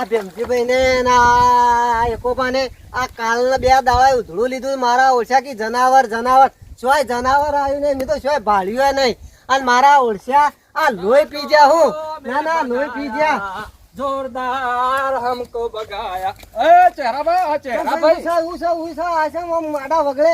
આ આ ભેમજીભાઈ ને આ એકોપાને આ કાલના બે દાડા ઉધડું લીધું મારા ઓળખ્યા કે જનાવર જનાવર. શોય જનાવર આવ્યું નહીં મેં તો શોય ભાળ્યું નહીં. અને મારા ઓળખ્યા આ લોહી પી ગયા હું? ના ના લોહી પી ગયા જોરદાર હમકો બગાયા એ ચહેરાભાઈ આ ચહેરાભાઈ ઉષા ઉષા ઉષા આ છે માડા વગડે.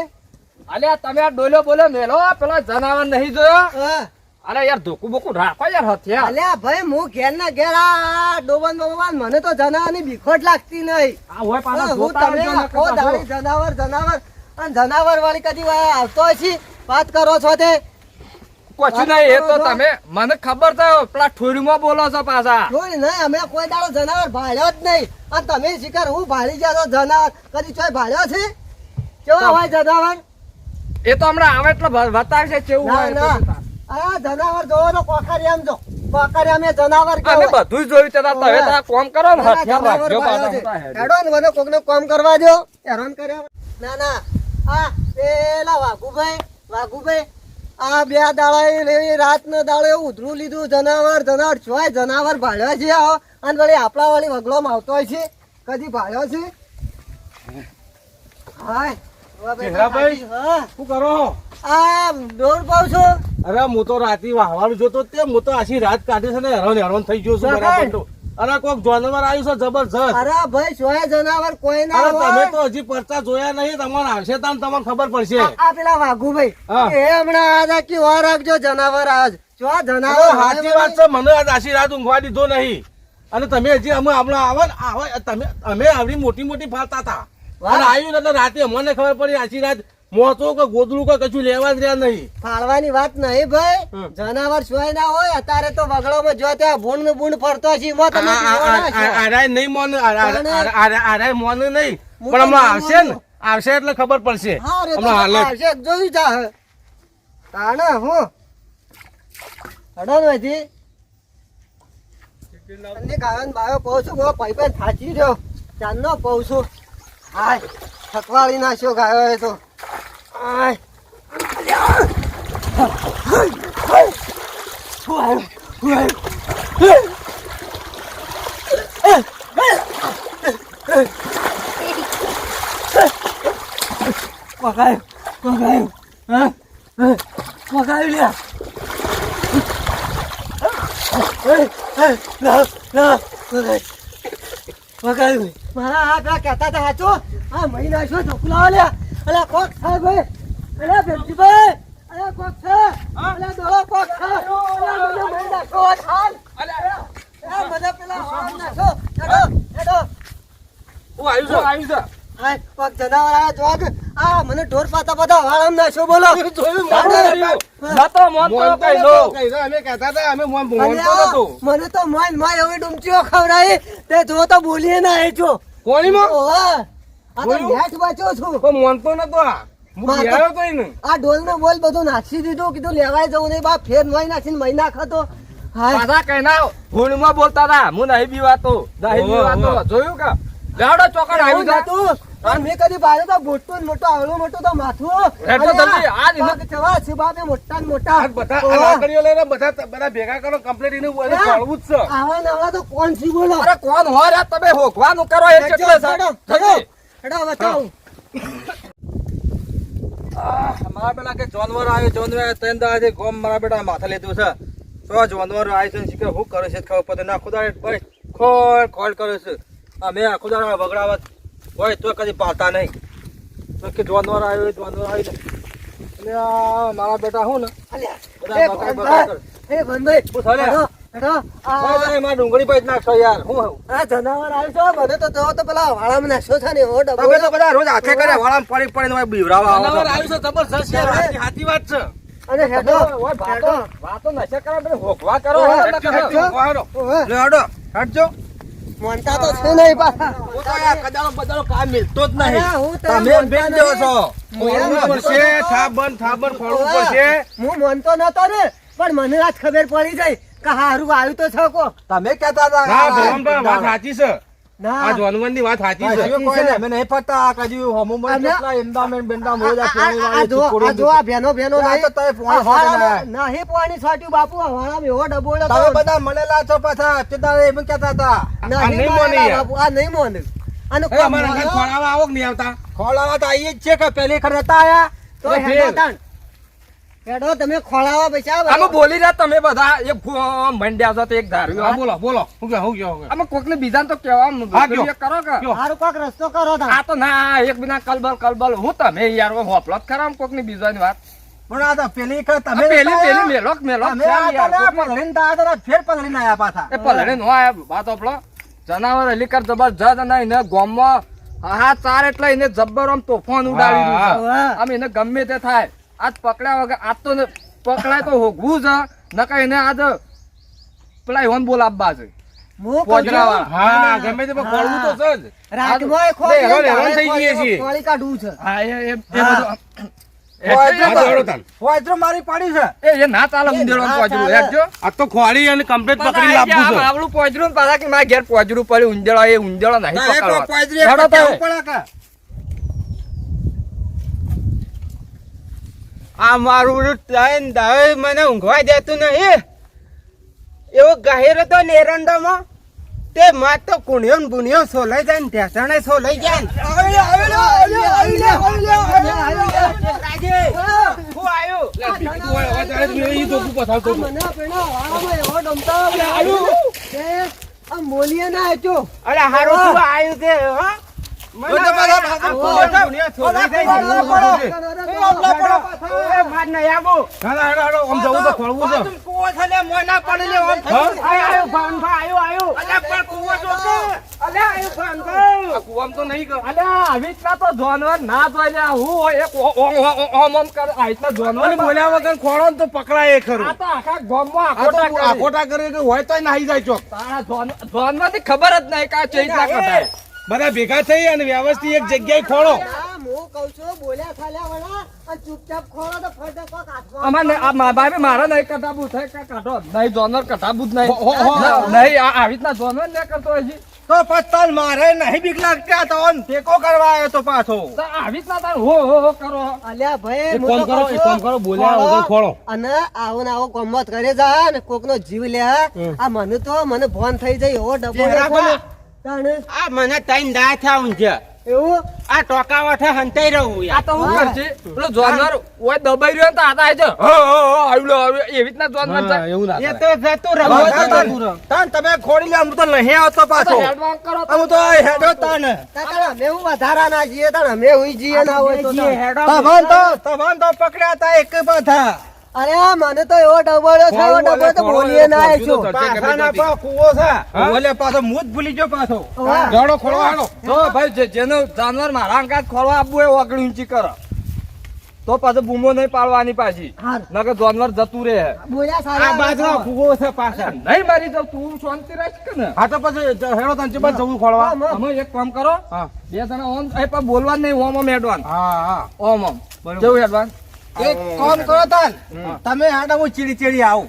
અલ્યા તમે આ ડોલો બોલો મેલો પેલા જનાવર નહીં જોયો? હા. અરે યાર ધોકું બોકું રાખો યાર હથિયાર. અલ્યા ભાઈ હું ઘેર ના ઘેર આ ડોબન બોબન મને તો જનાવરની બીખોટ લાગતી નહીં. આ હોય પાછા હું જોતા તમે આખો દાડી જનાવર જનાવર અને જનાવર વાળી કદી આવતો છે? વાત કરો છો તે? કશું નહીં એ તો તમે મને ખબર છે પેલા ઠોરીમાં બોલો છો પાછા. ઠોરી નહીં અમે કોઈ દાડો જનાવર ભાળ્યો જ નહીં. અને તમે શિકાર હું ભાળી ગયા જનાવર. કદી ચોય ભાળ્યો છે? કેવા હોય જનાવર? એ તો હમણાં આવે એટલે બતાવશે બતાવે કેવું હોય. આ જનાવર જોવો તો કોકરિયામ જો. કોકરિયામ એ જનાવર અમે બધું જોયું છે તમે તો કોમ કરો ને ના, ના, હથિયાર રાખજો પાછા હેડો ને મને કોકને કામ કરવા દો હેરાન કર્યા ના ના. આ પેલા વાઘુભાઈ વાઘુભાઈ આ બે દાડા એ રાત ને દાડે ઉધરું લીધું જનાવર જનાવર જોય જનાવર ભાળ્યો છે આવો અને વળી આપણા વાળી વગલોમાં આવતો હોય છે. કદી ભાળ્યો છે? હાય. શું કરો આ છું? અરે હું તો રાતી વાહવાનું જોતો તે હું તો આછી રાત કાઢે છે ને હેરાન હેરાન થઈ ગયો છું બરાબર તો. અરે કોક જાનવર આવ્યું છે જબરજસ્ત. અરે ભાઈ જોય જનાવર કોઈ ના અરે તમે તો હજી પરચા જોયા નહીં તમારે આવશે તાન તમને ખબર પડશે. આ પેલા વાઘુ ભાઈ એ હમણાં આજ કે વાર રાખજો જનાવર આજ. જો જનાવર સાચી વાત છે મને આજ આછી રાત ઊંઘવા દીધો નહીં. અને તમે હજી અમે હમણાં આવો આવે તમે અમે આવડી મોટી મોટી ફાલતા હતા. આવ્યું ને એટલે રાતે અમને ખબર પડી આછી રાત મોતો કે ગોદડું કે કશું લેવા જ રહ્યા નહીં. ફાળવાની વાત નહીં ભાઈ. જનાવર સોય ના હોય અત્યારે તો વગડોમાં જો ત્યાં ભૂંડ ને ફરતો છે એમાં તમે જીવો ના છો. આરાય નહીં મોન આરાય મોન નહીં. પણ હમણાં આવશે ને? આવશે એટલે ખબર પડશે. હમણાં હાલે આવશે. જોયું જા તાણે હું? હડો ને હજી. અને બાયો કહું છું બહુ પાઈ પાઈ થાચી રહ્યો. ચાંદનો કહું છું. હાય થકવાળી નાખ્યો ગાયો એ તો. હાય? પકાયું પકાયું હા હા, લ્યા ના, પકાયું. પકાયું. મારા આ પેલા કહેતા હતા હાચો આ મહિના છો ઢોકલાઓ લ્યા અલા કોક થાય ભાઈ ભેમજીભાઈ કોક છે અલા દોડો કોક છે અલા મને મહી નાખો આ થાલ મને પેલા વાળ નાખો હેડો હેડો હું આવ્યું શું આવ્યું છે હાય કોક જનાવર આ જોગ આ મને ઢોર પાતા પાતા વાળમ નાખો બોલો જોયું. નતો મોનતો મોનતો કઈ નતો, નો. કઈ નો. અમે કહેતા હતા અમે મોન- મોનતો અલ્યા, નતો. મને તો મન મોય હવે ડુમચીઓ ખવડાવી તે જો તો બોલીએ ના એ જો કોણીમાં? ઓહો. આ તો? નેટ બચ્યો છું પણ મોનતો નતો આ. આ ડોલ ને બોલ બધું નાખી દીધું કીધું લેવાય જવું નહીં બા ફેર નોય નાખીને મહી નાખતો. પાછા કઈ ના ભૂંડમાં બોલતા હતા. હું નહીં બીવાતો નહીં બીવાતો જોયું કે? જાડો ચોકડ આવી જતું પણ મેં કદી બારે તો મોટું ને મોટું આવડું તો માથું. અલ્યા, આ પગ ચવા છે બાપે મોટા ને મોટા. બધા લાકડીઓ લઈને બધા બધા ભેગા કરો કમ્પ્લીટ એનું બધું હા. જ છે. આવા ને તો કોણ છે બોલો? અરે કોણ હોય તમે હોકવાનું કરો એ કેટલે છે. બતાવું. મારા પેલા કે જાનવર આવ્યો જાનવર આવ્યો ત્રણ દાડાથી ગોમ મારા બેટા માથા લીધું છે. તો જાનવર આવ્યો છે ને શીખર શું કરે છે ખબર પડે. ના ખુદા ભાઈ ખોળ ખોળ કરે છે. અમે આખું દાડા વગડાવત. હોય તો કદી પાતા નહીં. તો કે જાનવર આવ્યો જાનવર આવ્યો એટલે મારા બેટા હું ને? બધા એ ડુંગળી ભાઈ જ યાર હું આ જનાવર આવ્યો છે, મને તો તો પેલા વાળામાં નાખ્યો છે ને એવો તમે તો બધા રોજ હાથે કરે વાળામાં પડી પડીને બીવરાવા જનાવર છો. છે જબરજસ્ત સાચી- વાત છે અને હેડો, હેડો. વાતો વાતો કરો તમે હોકવા કરો હેડો, હેડો, હેડો. હેડો. વાળો. ઓહે, લે, હેડો. હેડજો. મોનતા તો છે નહીં પાછા. હું તો યાર કદાળો બદાળો કામ મિલતો જ નહીં. તો તમે બેન જેવો છો. ફોડવું પડશે થાબન થાબન ફોડવું પડશે હું મોનતો નતો ને પણ મને આજ ખબર પડી જાય કે હારું આવ્યું તો છો કો તમે કહેતા હતા ના આ ભગવાનભાઈ વાત સાચી છે ના. આ જાનવરની વાત સાચી છે કોઈ નહીં, અમે નહીં ફરતા. કદી હોમું મળે અમે- કેટલા એમદામ બેમદામ રોજ આ આ- આ- આ વાળી જો આ જો આ ભેનો ભેનો આ તો નહીં. તમે પોણી આ ના હે નહીં પોણી છાંટ્યું બાપુ આ વાળામાં એવો ડબોળો તમે તો. બધા મળેલા છો પાછા તે દાડે એમ કહેતા હતા ના આ નહીં મોને બાપુ, આ નહીં મોને. અને અમારા ખોળાવા આવો કે નહીં આવતા ખોળાવા તો આઈએ જ છે કે પેલી ખર નતા આયા તો તાણ. હેડો તમે ખોળાવા પૈસા આમાં બોલી રહ્યા તમે બધા. એક મંડ્યા છો તો એક હા બોલો બોલો. હું કે હું કે આમાં કોક ને બીજા તો કેવા કરો કે. સારું કોક રસ્તો કરો આ તો ના એક બિના કલબલ કલબલ. હું તમે યાર હોપલો જ ખરા કોકની બીજાની વાત? પણ આ તો પેલી આ તમે પેલી પેલી? મેલોક મેલોક આ યાર, તો આયા ફેર પલળીને આયા પાછા. એ પલળે નો આયા વાત આપલો જનાવર હલીકર જબરજસ્ત અને એને ગોમમાં હા ચાર એટલે એને જબ્બર આમ તોફાન દીધું આમ એને ગમે તે થાય. આજ પકડ્યા વગર આજ તો પકડાય તો હોગવું છે નકર એને આજ પેલા હોન બોલાવવા છે. એ એ એ- એ એ એ પોજરું ચાલે. હેડજો. આ તો ખોળી અને કમ્પ્લીટ પકડી લાવવું છે આવડું પોજરું ને પાછા કે મારા ઘેર પોજરું પડ્યું ઉંદેડો એ ઉંદેડો નહીં ના, એક પકડવા પાજરી એક હેડો કેવું તમે. પડે કે? આ મારું ત્રણ દાવે મને ઊંઘવા દેતું નહીં એવો ગહેરો તો એરંડામાં તે માં તો કુણ્યો ને બુણ્યો સોલાઈ જાય ને ઢેસણે સોલાઈ જાય ને. હતો. મોલીએ ના આચ્યો. અરે હારો તું આયું તે, હો? મને જો તો પાછા આ ભાગો, કુણ્યો ને બુણ્યો સોલાઈ જાય ને. એ માર નહીં ના, ના, હેડો, હેડો, આમ જવું તો ખોળવું છે હા? જાનવર ના જોઈ હું એક ઓમ ઓમ કરે. આ જાનવર બોલ્યા વગર ખોળો તો પકડાય એ ખરું. આખા ગામમાં તો આખોટા કરે. કે હોય તોય નાહી જાય ચોક. તારા જાન- જાનવરથી ખબર જ નહીં કા ચેઈ ના. બધા ભેગા થઈ અને વ્યવસ્થિત એક જગ્યાએ ખોળો. મારે નહીં કટાબું થાય કે કાઢો. નહીં જાનવર કટાબું જ નહીં. હો, હો, હો. ના, નહીં આવી રીતના જાનવર નહીં કરતો હજી. તો પછી મારે નહીં બીક લાગતી તો ટેકો કરવા આવ્યો તો પાછો. આવી હો હો કરો. અલ્યા ભાઈ હું કરો, કરો, બોલ્યા ખોળો વગર ખોળો. અને આવો ને આવો ગમત કરે જા ને કોકનો જીવ લે આ મને તો મને ફોન થઈ જાય એવો ડબ્બો. બોલે. તાણે? આ મને ત્રણ દા થયા ઊંઝા. એવું? આ ટોકા વાઠે હંતાઈ રહું આ તો હું કરશે પેલો જોનવર ઓય દબાઈ રહ્યો ને તો આતા આવી જાય હો હો હો આવ્યું લો, આવ્યું. એવી રીતના જોનવર છે? એવું ના એ તો જતો રહું. તાન- તાન તમે ખોડી લે હું તો નહીં આવતો પાછો. હું તો. હેડો તાન કાકા મે હું વધારા ના જીએ તાણ? મે હુઈ જીએ ના હોય તો. તભાન તો તભાન તો પકડ્યા તા એક બધા. અરે આ મને તો એવો ડબોળ્યો છે એવો ખોળવું તો બોલીએ ના આવ્યો તો પાછાના પા કુવો છે. ઓલે પાછો હું જ ભૂલી ગયો પાછો. ગાડો ખોળો હાલો. તો ભાઈ જેનો જાનવર મારા અંકાત ખોળવા આપવું એ ઓગણી ઇંચી કરો. તો પાછો બૂમો નહીં પાડવાની પાછી. નકર જાનવર જતું રહે. બોલ્યા આ સારા બાજુ કૂવો છે પાછા નહીં મારી જાવ તું શાંતિ રાખ કે ને? હા તો પછી હેડો તને ચેપા જવું ખોળવા. અમે એક કામ કરો બે જણા ઓમ એ પણ બોલવા નહીં ઓમ ઓમ હેડવાન. હા હા. ઓમ ઓમ. જેવું હેડવાન. એક કામ કરો તાન તમે આડા હું ચીડી ચીડી આવું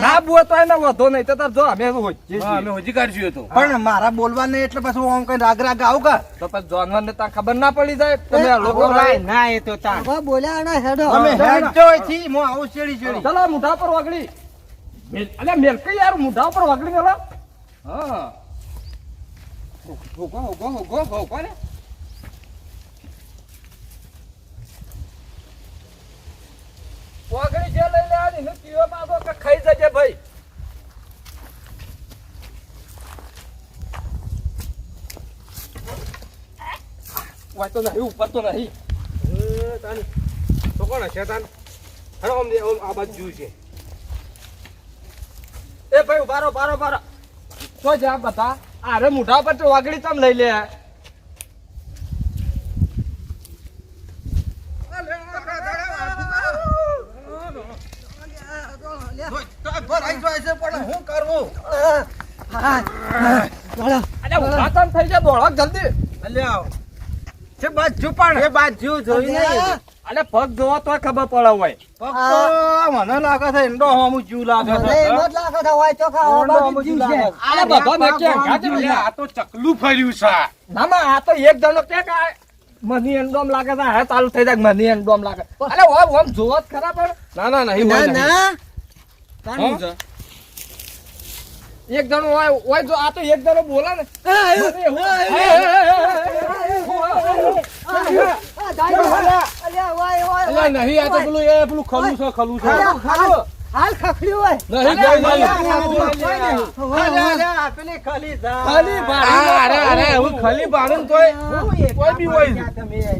ના બોલ તો એને વધો નહીં તો તાર જો અમે અમે હજી કાઢશું તો પણ મારા બોલવા નહીં એટલે પછી આમ કઈ રાગ રાગ આવું કા તો પછી જોનવર ને ત્યાં ખબર ના પડી જાય તમે લોકો ના એ તો તાર હવે બોલ્યા ના હેડો અમે હા. હેડજો અહીંથી, હું આવું ચીડી ચીડી ચલો મુઢા પર વગડી મેલ- અલ્યા મેલ કઈ યાર મુઢા પર વાગડી ગયેલો હા ઉગો ઉગો ઉગો ઉગો ને વગડી જે લઈ લેવાની હું કીવો માંગો કે ખાઈ જજે ભાઈ. વાય તો નહીં ઉપર તો તાન તો કોણ હશે તાન? હરો ઓમ દે, ઓમ આ બાજુ છે. એ ભાઈ બારો બારો બારો તો જા બતા આરે મોઢા પર તો વાગડી તમ લઈ લે. જાય છે પણ શું કરવું હા હા બોલો અરે ઊભા તમ થઈ જા દોડક જલ્દી. અલ્યા છે બાજુ પણ એ બાજુ જોઈ નહીં. અલે પગ જોવો તોય ખબર પડે હોય. ફક્ત મને લાગે છે ઈંડો હોમું જીવ લાગે છે. એમ જ લાગે છે હોય ચોખા ઊંડો જીવ છે. છે. અલે બધો નક્કી અંગાતે અલે, આ તો ચકલું ફર્યું છે. ના ના, આ તો એક જણો કે કે મની એન્ડોમ લાગે છે હે ચાલુ થઈ જાય મની એન્ડોમ લાગે. અલે ઓમ ઓમ જોવો જ ખરા પણ. ના ના નહીં ના ના. કાનું છે? એક જણો હોય હોય જો આ તો એક જણો બોલે ને. નહીં આ તો પેલું એ પેલું ખલું છે ખલું છે હાલ- ખખડ્યું હોય. નહીં પેલી ખાલી જા. ખાલી અરે અરે હું ખલી બાળું તોય કોઈ બી હોય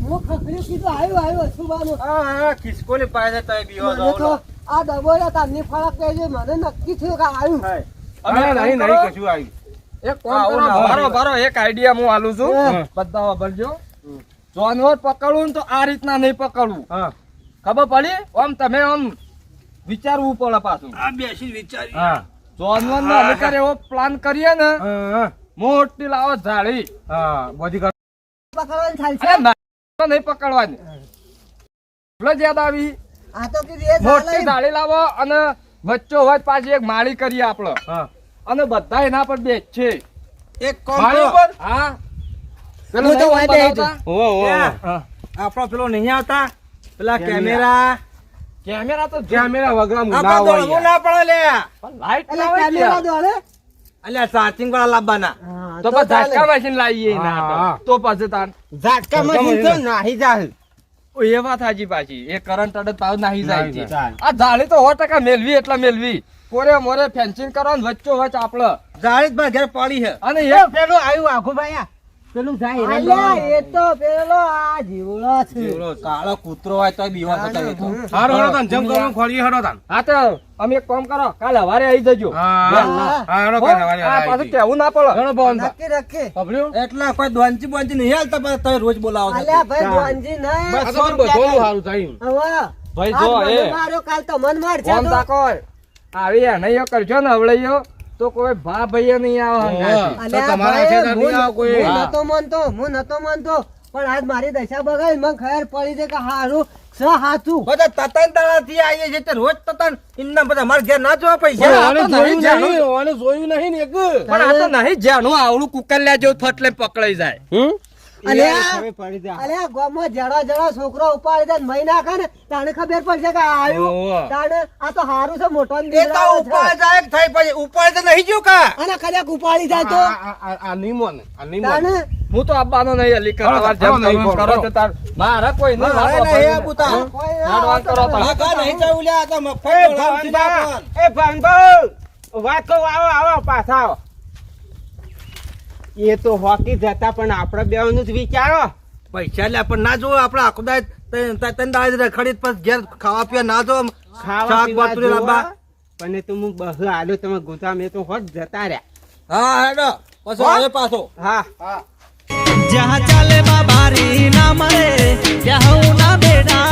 હું ખખડ્યું કીધું, આવ્યું, આવ્યું, સુબાનું. હા, હા, ખિસકોલી પાસે તોય બીવો મને આ ડબોળે તારની ફરક પડે મને નક્કી થયું કે આવ્યું અમે નહીં નહીં કશું આવ્યું એક કામ કરો, ના હોય. બારો બારો એક આઈડિયા હું આલું છું. બધા વાપરજો જાનવર પકડવું ને તો આ રીતના નહીં પકડવું. ખબર પડી? આમ તમે આમ વિચારવું પડે પાછું. આ બેસી વિચારી હા. જાનવર નો અધિકાર એવો પ્લાન કરીએ ને મોટી લાવો જાળી હા બધી પકડવાની નહીં પકડવાની. યાદ આવી આ તો મોટી ઝાડી લાવો અને વચ્ચો હોય પાછી એક માળી કરીએ આપડે હા. અને બધા એના પર બેચ છે. એક કામ મારી? ઉપર? હા. પેલો તો નહીં વાંધે ઓ ઓ? હા. આપણો પેલો નહીં આવતા? પેલા કેમેરા. કેમેરા. તો કેમેરા વગર ના હોય ના પડે લે. લાઈટ ના હોય કેમેરા. દોડે? અલ્યા ચાર્જિંગ વાળા લાવવાના તો પછી ઝાટકા મશીન લાવીએ હા. હા. તો પછી તાન. ઝાટકા મશીન તો નાહી જાય એ વાત હાજી પાછી. એ કરંટ અડે તાવ નાહી જાય. આ ઝાડી તો સો ટકા મેલવી એટલે મેલવી. કોરે મોરે ફેન્સિંગ કરો ને વચ્ચો વચ આપડે જાળી જ ઘેર પડી છે. અને એ પેલું આવ્યું આખું ભાઈ પેલું જાય અલ્યા, એ તો પેલો આ જીવડો છે. એવડો કાળો કૂતરો હોય તો બીવા થતો એ તો. હારો હારો તાન જેમ કરું ખોળી હારો તાન. હા તો અમે એક કામ કરો કાલ હવારે આવી જજો. હા હારો કાલ હવારે આ પાછું. કેવું ના પડે. ઘણો બોન રાખે રાખે. સાંભળ્યું? એટલા કોઈ દોંજી બોંજી નહીં હાલતા પણ તોય રોજ બોલાવો છો. અલ્યા ભાઈ દોંજી નહીં. બસ બધું હારું થાય. હવે ભાઈ જો એ. મારો કાલ તો મન મારશે કોમ તો. આવી એનૈયો કરજો ને હવળૈયો તો કોઈ ભા ભાઈ નહીં આવે અલ્યા તમારા ભાઈ, નહીં આવો કોઈ. હું નતો માનતો હું નતો માનતો પણ આજ મારી દશા બગાડી મને ખબર પડી છે કે હારું સ હાચું બધા તતન તારાથી આવીએ છે તે રોજ તતન ઇન્ના બધા મારા ઘેર ના જોવા પૈસા ઓને જોયું નહીં, ઓને જોયું નહીં ને એક. પણ આ તો નહીં જ્યાંનું આવડું કુકલ્યા જેવું ફટલે પકડાઈ જાય હમ? અલ્યા છોકરો ઉપાડી દે મહી નાખે ને તાણે ખબર પડશે કે આ આવ્યું. ઓહો. આ તો હારું છે મોટો ને તો દીકરાઓ જાય થઈ પછી? ઉપર તો નહીં જ્યું કા? અને કદાચ ઉપાડી જાય તો? આ- નહીં હું તો અલી હાલો, તમારે નહીં કરો તો તાર મારા કોઈ નહીં મારે નહીં આ પૂતા. હં? કોઈ ના નાડવાન કરો આવતો કા નહીં જવું તો મફત એ બોલાવતી ના ભાનબા પણ. એ ભાનબા વાત કહું આવો આવો પાછા આવો. એ તો હોકી જતા પણ આપણે બેવાનું જ વિચારો. પૈસા લે પણ ના જો આપણે આખો દાય તન દાડે રખડી પછી ઘેર ખાવા પીવા ના જો ખાવા પીવા બાતરી જોવા. લાવવા. પણ તો હું બહુ આલો તમે ગુજામ એ તો હોત જતા રહ્યા. હા હેડો. પછી આવે પાછો. હા. જहाँ ચાલે બાબારી ના મળે ત્યાં હું ના બેડા